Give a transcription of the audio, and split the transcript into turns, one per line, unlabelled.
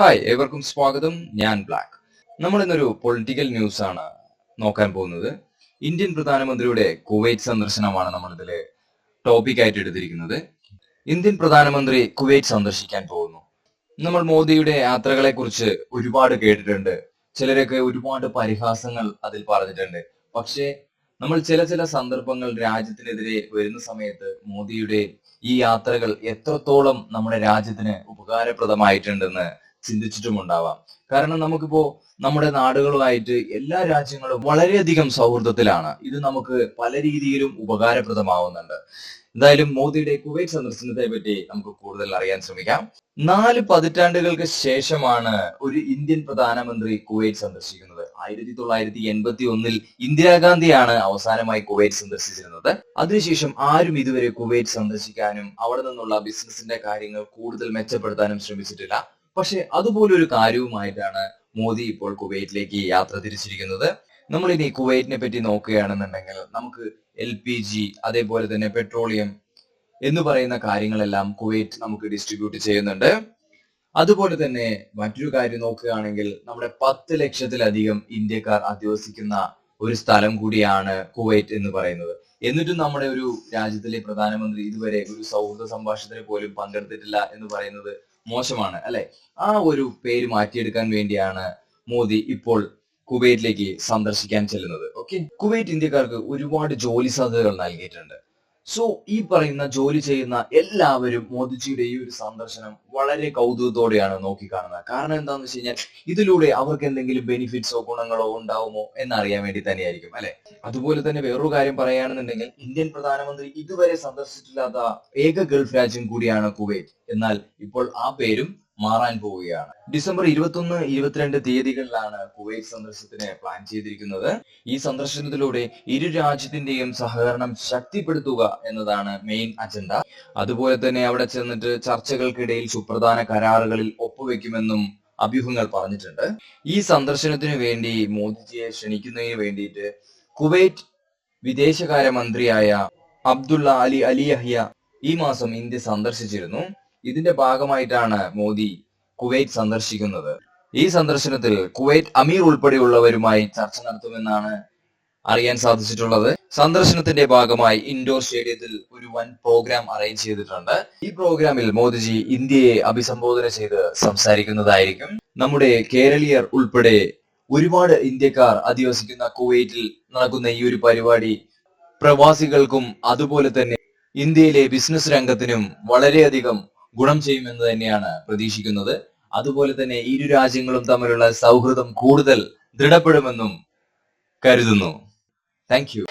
Hi ഏവർക്കും സ്വാഗതം. ഞാൻ ബ്ലാക്ക്. നമ്മൾ ഇന്നൊരു പൊളിറ്റിക്കൽ ന്യൂസ് ആണ് നോക്കാൻ പോകുന്നത്. ഇന്ത്യൻ പ്രധാനമന്ത്രിയുടെ കുവൈറ്റ് സന്ദർശനമാണ് നമ്മൾ ഇതിൽ ടോപ്പിക് ആയിട്ട് എടുത്തിരിക്കുന്നത്. ഇന്ത്യൻ പ്രധാനമന്ത്രി കുവൈറ്റ് സന്ദർശിക്കാൻ പോകുന്നു. നമ്മൾ മോദിയുടെ യാത്രകളെ കുറിച്ച് ഒരുപാട് കേട്ടിട്ടുണ്ട്. ചിലരൊക്കെ ഒരുപാട് പരിഹാസങ്ങൾ അതിൽ പറഞ്ഞിട്ടുണ്ട്. പക്ഷേ നമ്മൾ ചില ചില സന്ദർഭങ്ങൾ രാജ്യത്തിനെതിരെ വരുന്ന സമയത്ത് മോദിയുടെ ഈ യാത്രകൾ എത്രത്തോളം നമ്മുടെ രാജ്യത്തിന് ഉപകാരപ്രദമായിട്ടുണ്ടെന്ന് ചിന്തിച്ചിട്ടുമുണ്ടാവാം. കാരണം നമുക്കിപ്പോ നമ്മുടെ നാടുകളുമായിട്ട് എല്ലാ രാജ്യങ്ങളും വളരെയധികം സൗഹൃദത്തിലാണ്. ഇത് നമുക്ക് പല രീതിയിലും ഉപകാരപ്രദമാവുന്നുണ്ട്. എന്തായാലും മോദിയുടെ കുവൈറ്റ് സന്ദർശനത്തെ പറ്റി നമുക്ക് കൂടുതൽ അറിയാൻ ശ്രമിക്കാം. നാല് പതിറ്റാണ്ടുകൾക്ക് ശേഷമാണ് ഒരു ഇന്ത്യൻ പ്രധാനമന്ത്രി കുവൈറ്റ് സന്ദർശിക്കുന്നത്. ആയിരത്തി തൊള്ളായിരത്തി എൺപത്തി ഒന്നിൽ ഇന്ദിരാഗാന്ധിയാണ് അവസാനമായി കുവൈറ്റ് സന്ദർശിച്ചിരുന്നത്. അതിനുശേഷം ആരും ഇതുവരെ കുവൈറ്റ് സന്ദർശിക്കാനും അവിടെ നിന്നുള്ള ബിസിനസിന്റെ കാര്യങ്ങൾ കൂടുതൽ മെച്ചപ്പെടുത്താനും ശ്രമിച്ചിട്ടില്ല. പക്ഷെ അതുപോലൊരു കാര്യവുമായിട്ടാണ് മോദി ഇപ്പോൾ കുവൈറ്റിലേക്ക് യാത്ര തിരിച്ചിരിക്കുന്നത്. നമ്മൾ ഇനി കുവൈറ്റിനെ പറ്റി നോക്കുകയാണെന്നുണ്ടെങ്കിൽ നമുക്ക് എൽ പി ജി അതേപോലെ തന്നെ പെട്രോളിയം എന്ന് പറയുന്ന കാര്യങ്ങളെല്ലാം കുവൈറ്റ് നമുക്ക് ഡിസ്ട്രിബ്യൂട്ട് ചെയ്യുന്നുണ്ട്. അതുപോലെ തന്നെ മറ്റൊരു കാര്യം നോക്കുകയാണെങ്കിൽ നമ്മുടെ പത്ത് ലക്ഷത്തിലധികം ഇന്ത്യക്കാർ അധിവസിക്കുന്ന ഒരു സ്ഥലം കൂടിയാണ് കുവൈറ്റ് എന്ന് പറയുന്നത്. എന്നിട്ടും നമ്മുടെ ഒരു രാജ്യത്തിലെ പ്രധാനമന്ത്രി ഇതുവരെ ഒരു സൗഹൃദ സംഭാഷണത്തിന് പോലും പങ്കെടുത്തിട്ടില്ല എന്ന് പറയുന്നത് മോശമാണ് അല്ലെ? ആ ഒരു പേര് മാറ്റിയെടുക്കാൻ വേണ്ടിയാണ് മോദി ഇപ്പോൾ കുവൈറ്റിലേക്ക് സന്ദർശിക്കാൻ ചെല്ലുന്നത്. ഓക്കെ? കുവൈറ്റ് ഇന്ത്യക്കാർക്ക് ഒരുപാട് ജോലി സാധ്യതകൾ നൽകിയിട്ടുണ്ട്. സോ ഈ പറയുന്ന ജോലി ചെയ്യുന്ന എല്ലാവരും മോദിജിയുടെ ഈ ഒരു സന്ദർശനം വളരെ കൗതുകത്തോടെയാണ് നോക്കിക്കാണുന്നത്. കാരണം എന്താണെന്ന് വെച്ച് കഴിഞ്ഞാൽ ഇതിലൂടെ അവർക്ക് എന്തെങ്കിലും ബെനിഫിറ്റ്സോ ഗുണങ്ങളോ ഉണ്ടാവുമോ എന്നറിയാൻ വേണ്ടി തന്നെയായിരിക്കും അല്ലെ? അതുപോലെ തന്നെ വേറൊരു കാര്യം പറയുകയാണെന്നുണ്ടെങ്കിൽ ഇന്ത്യൻ പ്രധാനമന്ത്രി ഇതുവരെ സന്ദർശിച്ചിട്ടില്ലാത്ത ഏക ഗൾഫ് രാജ്യം കൂടിയാണ് കുവൈറ്റ്. എന്നാൽ ഇപ്പോൾ ആ പേരും മാറാൻ പോവുകയാണ്. ഡിസംബർ ഇരുപത്തൊന്ന് ഇരുപത്തിരണ്ട് തീയതികളിലാണ് കുവൈറ്റ് സന്ദർശനത്തിന് പ്ലാൻ ചെയ്തിരിക്കുന്നത്. ഈ സന്ദർശനത്തിലൂടെ ഇരു രാജ്യത്തിന്റെയും സഹകരണം ശക്തിപ്പെടുത്തുക എന്നതാണ് മെയിൻ അജണ്ട. അതുപോലെ തന്നെ അവിടെ ചെന്നിട്ട് ചർച്ചകൾക്കിടയിൽ സുപ്രധാന കരാറുകളിൽ ഒപ്പുവെക്കുമെന്നും അഭ്യൂഹങ്ങൾ പറഞ്ഞിട്ടുണ്ട്. ഈ സന്ദർശനത്തിന് വേണ്ടി മോദിജിയെ ക്ഷണിക്കുന്നതിന് വേണ്ടിയിട്ട് കുവൈറ്റ് വിദേശകാര്യ മന്ത്രിയായ അബ്ദുള്ള അലി അലി അഹിയ ഈ മാസം ഇന്ത്യ സന്ദർശിച്ചിരുന്നു. ഇതിന്റെ ഭാഗമായിട്ടാണ് മോദി കുവൈറ്റ് സന്ദർശിക്കുന്നത്. ഈ സന്ദർശനത്തിൽ കുവൈറ്റ് അമീർ ഉൾപ്പെടെയുള്ളവരുമായി ചർച്ച നടത്തുമെന്നാണ് അറിയാൻ സാധിച്ചിട്ടുള്ളത്. സന്ദർശനത്തിന്റെ ഭാഗമായി ഇൻഡോർ സ്റ്റേഡിയത്തിൽ ഒരു വൻ പ്രോഗ്രാം അറേഞ്ച് ചെയ്തിട്ടുണ്ട്. ഈ പ്രോഗ്രാമിൽ മോദിജി ഇന്ത്യയെ അഭിസംബോധന ചെയ്ത് സംസാരിക്കുന്നതായിരിക്കും. നമ്മുടെ കേരളീയർ ഉൾപ്പെടെ ഒരുപാട് ഇന്ത്യക്കാർ അധിവസിക്കുന്ന കുവൈറ്റിൽ നടക്കുന്ന ഈ ഒരു പരിപാടി പ്രവാസികൾക്കും അതുപോലെ തന്നെ ഇന്ത്യയിലെ ബിസിനസ് രംഗത്തിനും വളരെയധികം ഗുണം ചെയ്യുമെന്ന് തന്നെയാണ് പ്രതീക്ഷിക്കുന്നത്. അതുപോലെ തന്നെ ഇരു രാജ്യങ്ങളും തമ്മിലുള്ള സൗഹൃദം കൂടുതൽ ദൃഢപ്പെടുമെന്നും കരുതുന്നു. താങ്ക്